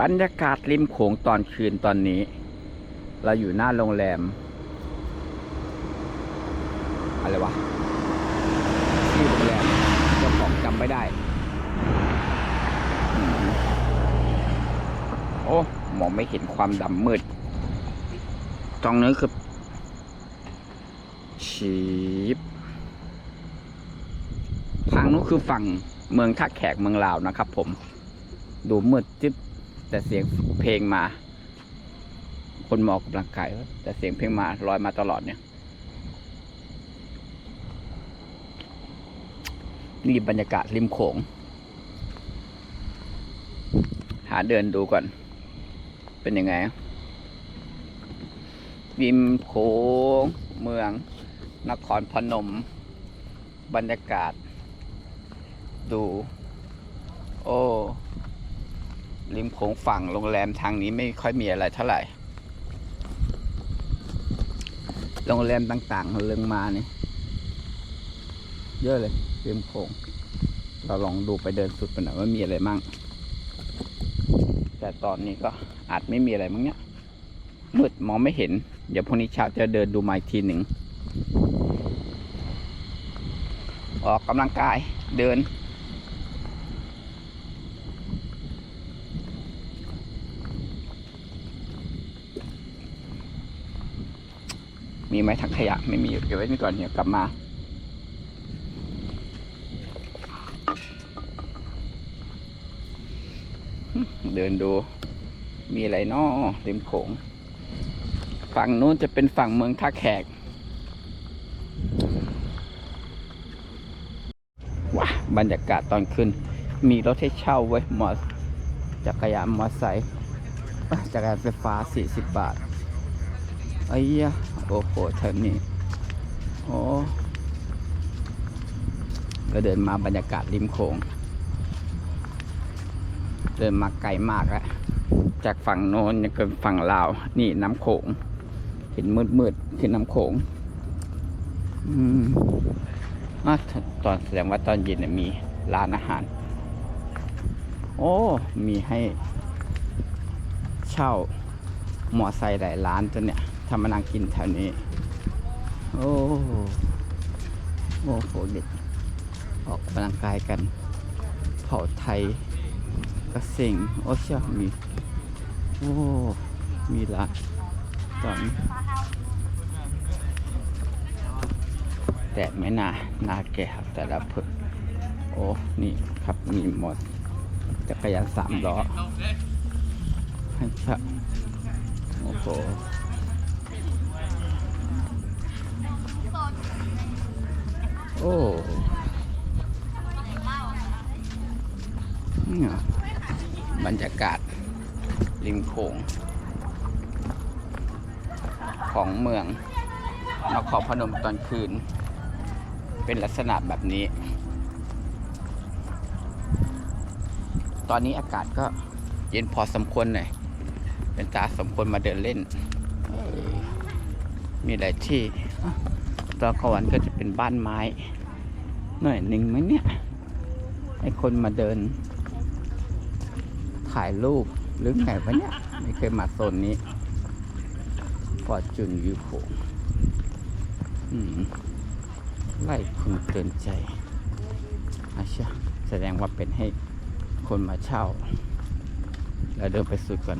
บรรยากาศริมโขงตอนคืนตอนนี้ เราอยู่หน้าโรงแรม อะไรวะชื่อโรงแรมเจ้าของจำไม่ได้ โอ้มองไม่เห็นความดำมืด ตรงนี้คือชีบทางนู้นคือฝั่งเมืองท่าแขกเมืองลาวนะครับผม ดูมืดจิ๊บ แต่เสียงเพลงมา คนหมออกกำลังกายแต่เสียงเพลงมาลอยมาตลอดเนี่ย นี่บรรยากาศริมโขง หาเดินดูก่อน เป็นยังไงริมโขงเมือง นครพนม บรรยากาศ ดู โอ้ ริมโขงฝั่งโรงแรมทางนี้ไม่ค่อยมีอะไรเท่าไหร่ โรงแรมต่างๆเรื่องมานี่เยอะเลยริมโขงเราลองดูไปเดินสุดไปหน่อยว่ามีอะไรมั่ง แต่ตอนนี้ก็อาจไม่มีอะไรมั้งเนี้ยมืดมองไม่เห็น เดี๋ยวพรุ่งนี้เช้าจะเดินดูมาอีกทีหนึ่งออกกำลังกายเดิน มีไหมถังขยะ ไม่มีเก็บไว้นี่ก่อนเดี๋ยวกลับมาเดินดู มีอะไรนอเริมโขง ฝั่งนู้นจะเป็นฝั่งเมืองท่าแขก ว้าบรรยากาศตอนขึ้น มีรถให้เช่าไว้มอจักรยานมอไซค์จักรยานไฟฟ้า 40 บาท ไอ้ยะโอ้โหเธอนี่โอ้ก็เดินมาบรรยากาศริมโขงเดินมาไกลมากแล้วจากฝั่งโน้นยังเกินฝั่งลาว นี่น้ำโขง เห็นมืดมืดคือน้ำโขง อืมอะตอนแสดงว่าตอนเย็นมีร้านอาหาร โอ้ มีให้เช่ามอไซค์หลายร้านตัวเนี่ย ทำมานั่งกินแถวนี้ โอ้โอ้โหเด็กออกกำลังกายกัน เผาไทยกระเสิงโอ้เชี่ยมี โอ้ มีละตอนแดดไม่น่าน่าแก่ครับแต่ละเพิ่งโอ้ นี่ครับมีหมดจักรยานสามล้อให้ช่าโอ้โห อ้บรรยากาศ ริมโขง ของเมืองนครพนมตอนคืน เป็นลักษณะแบบนี้ ตอนนี้อากาศก็เย็นพอสมควรหน่อยเป็นตาสมควรมาเดินเล่น มีหลายที่ ตอนกลางวันก็จะเป็นบ้านไม้ หน่อยหนึ่งมั้งเนี่ยให้คนมาเดิน ถ่ายรูปหรือไงวะเนี่ย ไม่เคยมาโซนนี้ฟอร์จูนวิวโขงไล่คุณเตือนใจอาชะแสดงว่าเป็นให้คนมาเช่า แล้วเดินไปสุดก่อน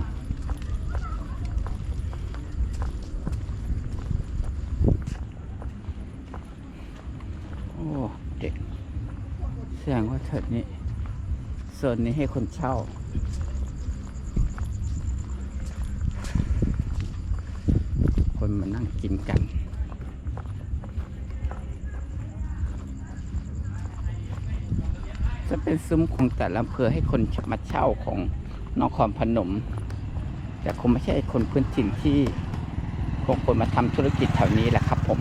โอ้เด็ก แสดงว่าเถิดนี้โซนนี้ให้คนเช่า คนมานั่งกินกัน จะเป็นซุ้มของแต่ละอำเภอให้คนมาเช่าของนครพนม แต่คงไม่ใช่คนพื้นถิ่นที่คงคนมาทำธุรกิจแถวนี้แหละครับผม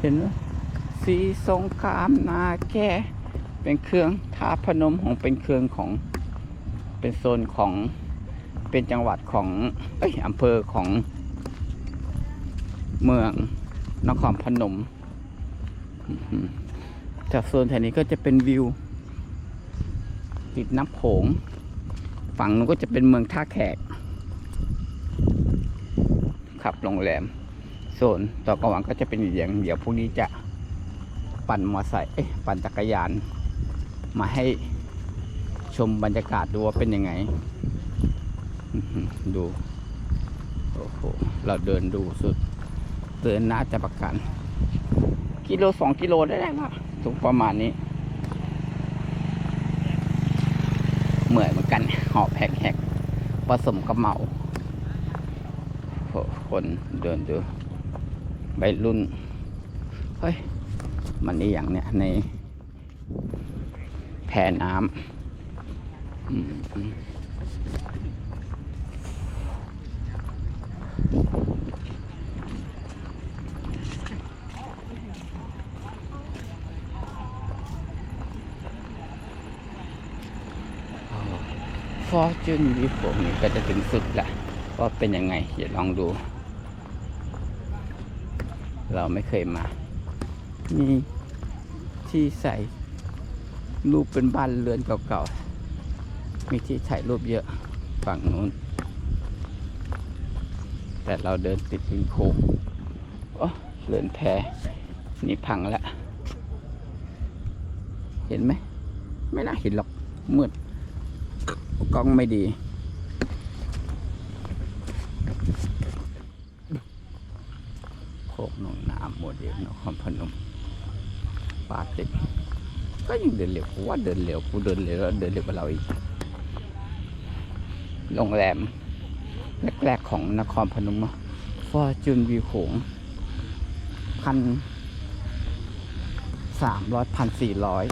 เห็นไหมสีสงครามนาแก่ เป็นเครื่องท่าพนมของเป็นเครื่องของเป็นโซนของเป็นจังหวัดของเอ้ยอำเภอของเมืองนครพนม จากโซนแถวนี้ก็จะเป็นวิว ติดน้ำโขง ฝั่งนู้นก็จะเป็นเมืองท่าแขกครับโรงแรม โซนต่อกระหวังก็จะเป็นอย่างเดี๋ยวพวกนี้จะปั่นมอไซค์ปั่นจักรยาน มาให้ชมบรรยากาศดูว่าเป็นยังไง ดู โอ้โห เราเดินดูสุดเดินน่าจะประกัน กิโลสองกิโลได้แล้วถูกประมาณนี้ เหมือนเหมือนกันหอบแหกๆผสมกับเมาคนเดินดูใบรุ่น เฮ้ย มันนี่อย่างเนี้ยใน แพน้ำฟอร์จูนวีโฟนี่ก็จะถึงสุดละว่าเป็นยังไงเดี๋ยวลองดู เราไม่เคยมา มีที่ใส่ รูปเป็นบ้านเรือนเก่าๆ มีที่ถ่ายรูปเยอะฝั่งนู้น แต่เราเดินติดริมโขงโอ้เรือนแพนี่พังแล้ว เห็นไหม ไม่น่าเห็นหรอก มืด กล้องไม่ดีโคกหนองน้ำโมเดลนครพนมปาติก ก็ยังเดินเร็วกูว่าเดินเร็วกูเดินเร็วแล้วเดินเร็วกว่าเราอีกโรงแรมแรกๆของนครพนมฟอร์จูนวิวโขงพันสามร้อยพันสี่ร้อย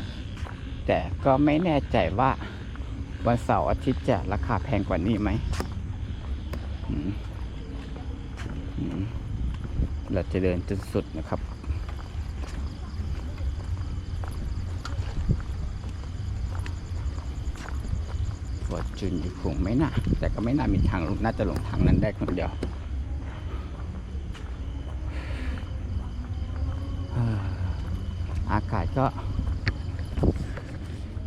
แต่ก็ไม่แน่ใจว่าวันเสาร์อาทิตย์จะราคาแพงกว่านี้ไหม เราจะเดินจนสุดนะครับ ฟอร์ จนอยู่คงไม่น่า แต่ก็ไม่น่ามีทางลงน่าจะลงทางนั้นได้คนเดียวอากาศก็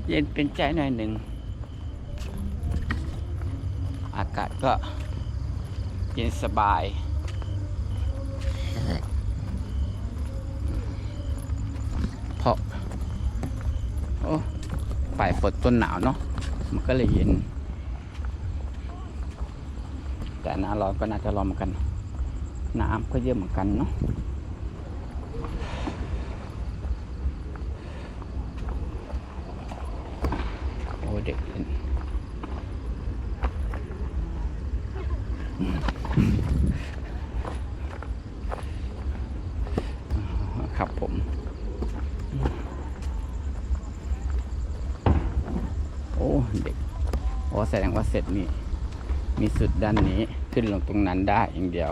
เย็นเป็นใจหน่อยหนึ่ง อากาศก็เย็นสบายเพราะโอ้ปลายฝนต้นหนาวเนาะมันก็เลยเย็น แต่หน้าร้อนก็น่าจะร้อนเหมือนกัน น้ำก็เยอะเหมือนกันเนาะโอ้เด็กเล่นครับผมโอ้เด็กโอ้แสดงว่าเสร็จนี่ มีสุดด้านนี้ขึ้นลงตรงนั้นได้อย่างเดียว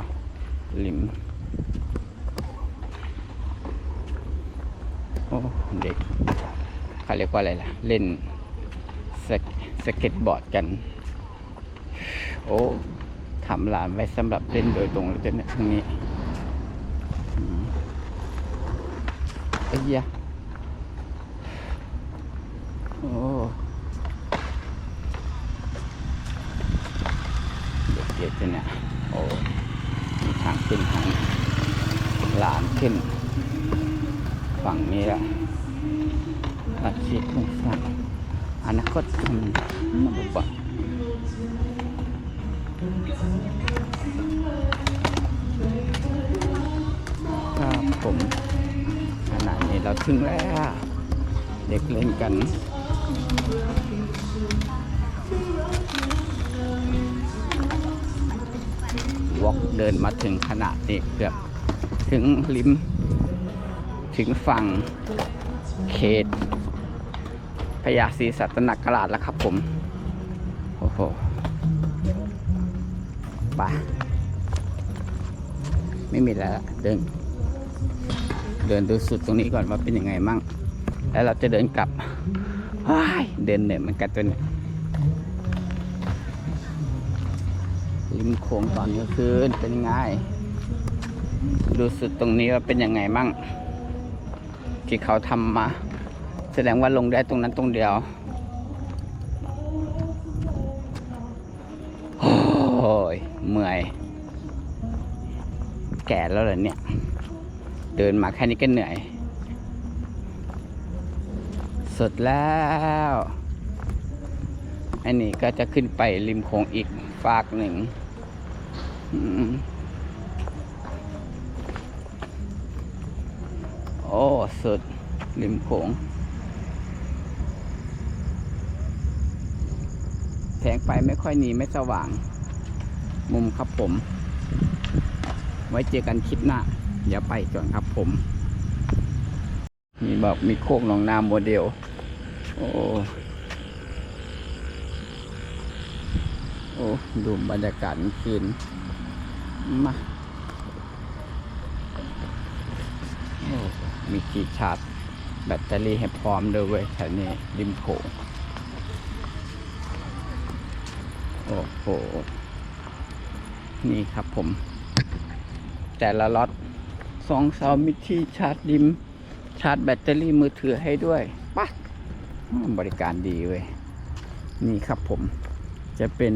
ริมโอ้เด็กเขาเรียกว่าอะไรล่ะ เล่นสเกสเก็ตบอร์ดกัน โอ้ทำลานไว้สำหรับเล่นโดยตรงเลยจะเนี่ยตรงนี้อืมเอ้ยยะโอ้ เด็กเนี่ยโอ้ทางขึ้นทางหลานขึ้น ฝั่งนี้ละอาชีพของสร้างอนาคตทำระบบะครับผมขนาดนี้เราถึงแล้ว เด็กเล่นกัน เดินมาถึงขนาดนี้เกือบถึงริม ถึงฝั่งเขตพญาศรีสัตนคราชแล้วครับผม โอ้โหไปไม่มีแล้วเดิน เดินดูสุดตรงนี้ก่อนว่าเป็นยังไงมั่ง แล้วเราจะเดินกลับเดินเหนื่อยเหมือนกันตัวเนี่ย ริมโขงตอนกลางคืนเป็นไงรู้สึกตรงนี้ว่าเป็นยังไงมั่ง ที่เขาทำมา แสดงว่าลงได้ตรงนั้นตรงเดียวโอ้ยเมื่อย แก่แล้วเหรอเนี่ย เดินมาแค่นี้ก็เหนื่อย สุดแล้วอันนี้ก็จะขึ้นไปริมโขงอีกฝากหนึ่ง โอ้ สุด ริมโขงแสงไฟไม่ค่อยหนีไม่สว่าง มุมครับผม ไว้เจอกันคลิปหน้าเดี๋ยวไปก่อนครับผม มีบอกมีโคกหนองนาโมเดล โอ้ โอ้ ดูบรรยากาศกลางคืน มาโอ้มีกีชาร์จแบตเตอรี่ให้พร้อมด้วยเว้ยแถวนี้ริมโขงโอ้โห นี่ครับผม แต่ละล็อตสองเสามีที่ชาร์จดิม ชาร์จแบตเตอรี่มือถือให้ด้วยปั๊บริการดีเว้ย นี่ครับผม จะเป็น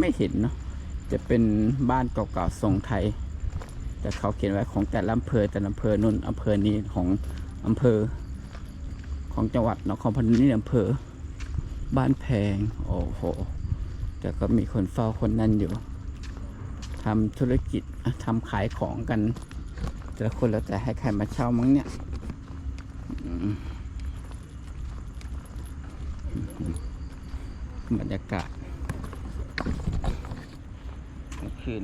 ไม่เห็นเนาะจะเป็นบ้านเก่าๆทรงไทย แต่เขาเขียนไว้ของแต่ละอำเภอแต่ละอำเภอนุ่นอำเภอนี้ของอำเภอ ของจังหวัดนครพนมนี่อำเภอ บ้านแพงโอ้โหแต่ก็มีคนเฝ้าคนนั่นอยู่ทำธุรกิจทำขายของกันแต่ละคนแล้วแต่ให้ใครมาเช่ามั้งเนี่ยบรรยากาศ คืน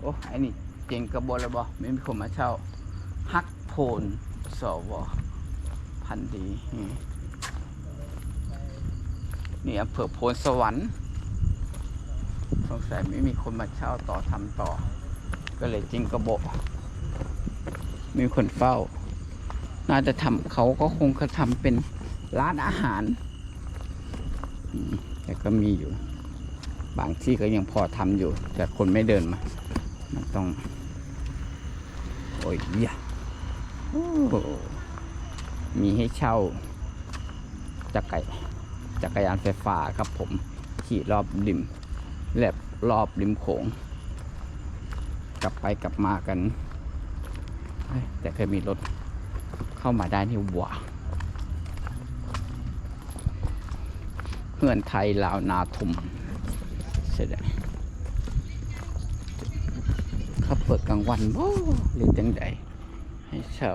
โอ้ไอ้นี่เจงกระบวนแล้วบอไม่มีคนมาเช่าฮักโพนสวพันธ์ดีนี่นี่อำเภอโพนสวรรค์สงสัยไม่มีคนมาเช่าต่อทำต่อ ก็เลยจริงกระโบะมีคนเฝ้า น่าจะทำเขาก็คงจะทำเป็นร้านอาหาร แต่ก็มีอยู่ บางที่ก็ยังพอทำอยู่ แต่คนไม่เดินมา มันต้อง โอ้ยเยอ้มีให้เช่าจักรยจักรยานไฟฟ้าครับผม ขี่รอบริมแลบรอบริมโขง กลับไปกลับมากัน แต่เคยมีรถเข้ามาได้นี่หว่า เพื่อนไทยลาวนาทุม สร็จแล้วเขาเปิดกลางวันบ่หรือจังใดให้เช่า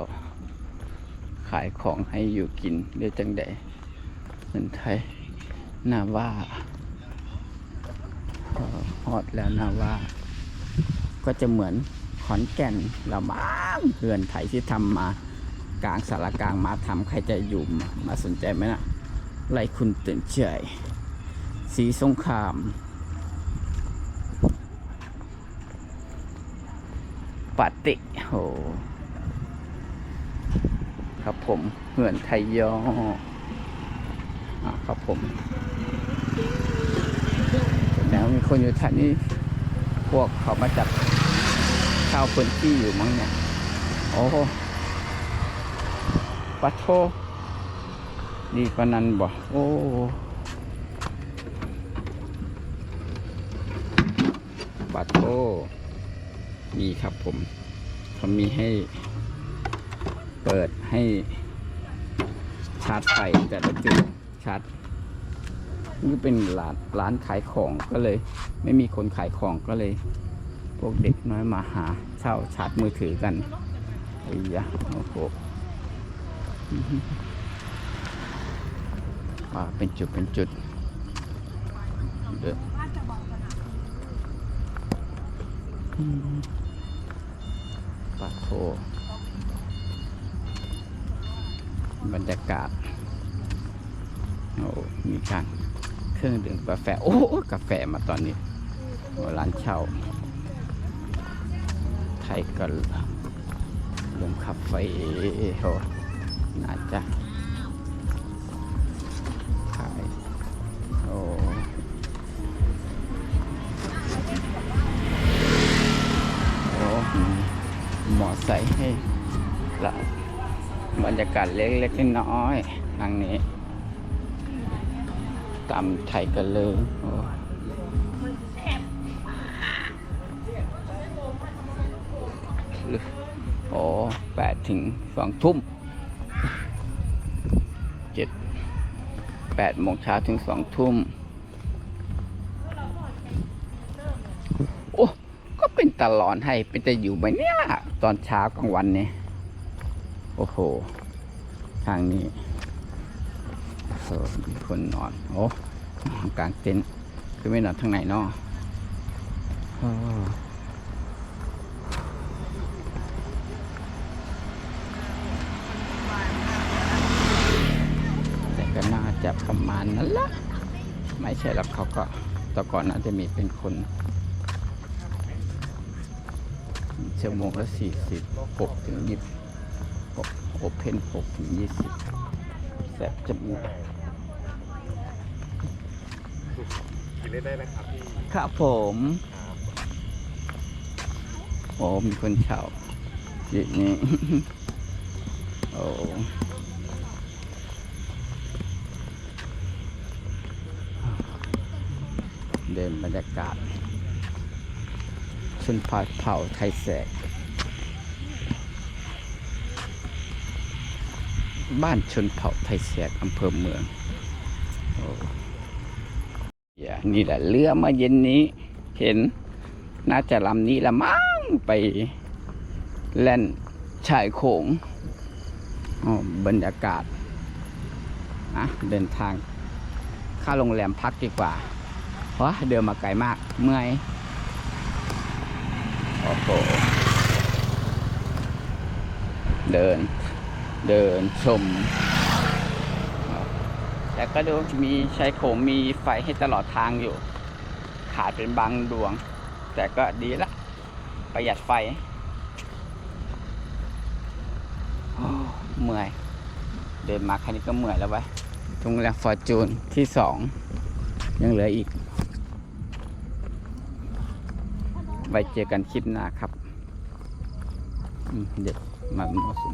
ขายของให้อยู่กินหรือจังใดเพื่อนไทยนาว่าออฮอดแล้วนาว่า ก็จะเหมือนขอนแก่นเราบ้างเพื่อนไทยที่ทำมากลางสารกลางมาทำใครจะอยู่มามาสนใจไหมนะไล่คุณตื่นเฉยสีสงคราม ปาติโหครับผมเพื่อนไทยยออ่าครับผมแล้วมีคนอยู่แถวนี้ พวกเขามาจากชาวพื้นที่อยู่มั้งเนี่ย โอ้ปัดโทดีกว่านั้นบ่โอ้ปัดโทมีครับผม เขามีให้เปิดให้ชาร์จไฟแต่ละจุดชาร์จนี่เป็นร้านร้านขายของก็เลย ไม่มีคนขายของก็เลย พวกเด็กน้อยมาหาเช่าชาร์จมือถือกันไอ้ยะโอ้โหว่าเป็นจุดเป็นจุดเด้อ อืมปะโทบรรยากาศ โอ้มีการเครื่องดื่มกาแฟ โอ้ กาแฟมาตอนนี้ร้านเช่า ไทยกันลมคาเฟ่โหน่าจะ บรรยากาศเล็กๆน้อยๆทางนี้ตำไทยกันเลยโอ้หรือโอ้แปดถึงสองทุ่มเจ็ดแปดโมงเช้าถึงสองทุ่มโอ้ ก็เป็นตลอดให้เป็นจะอยู่ไหมเนี่ยตอนเช้ากลางวันเนี่ย โอ้โห ทางนี้มีคนนอน โอ้กลางเต็นท์คือไม่นอนทางไหนเนาะแต่ก็น่าจะประมาณนั้นละ ไม่ใช่แล้วเขาก็แต่ก่อนน่าจะมีเป็นคนชั่วโมงละสี่สิบหกถึงยี่สิบ หกโอเพนหกถึงยี่สิบแสบจมูกกินได้ได้นะครับพี่ครับผมโอ้มีคนเช่าที่นี่โอ้เดินบรรยากาศชนเผ่าเผ่าไทยแสก บ้านชนเผ่าไทยแสกอำเภอเมืองโอ้อย่านี่แหละเรือมาเย็นนี้ เห็นน่าจะลำนี้ละมั้งไปเล่นชายโขงอ๋อบรรยากาศนะเดินทางค่าโรงแรมพักดีกว่า เพราะเดินมาไกลมากเมื่อยโอ้โหเดิน เดินชมแต่ก็ดูมีชายโขงมีไฟให้ตลอดทางอยู่ ขาดเป็นบางดวง แต่ก็ดีละ ประหยัดไฟโอ้เมื่อย เดินมาแค่นี้ก็เมื่อยแล้วไว้ยโรงแรมฟอร์จูนที่สองยังเหลืออีก ไว้เจอกันคลิปหน้าครับ เด็กมาหมอสุม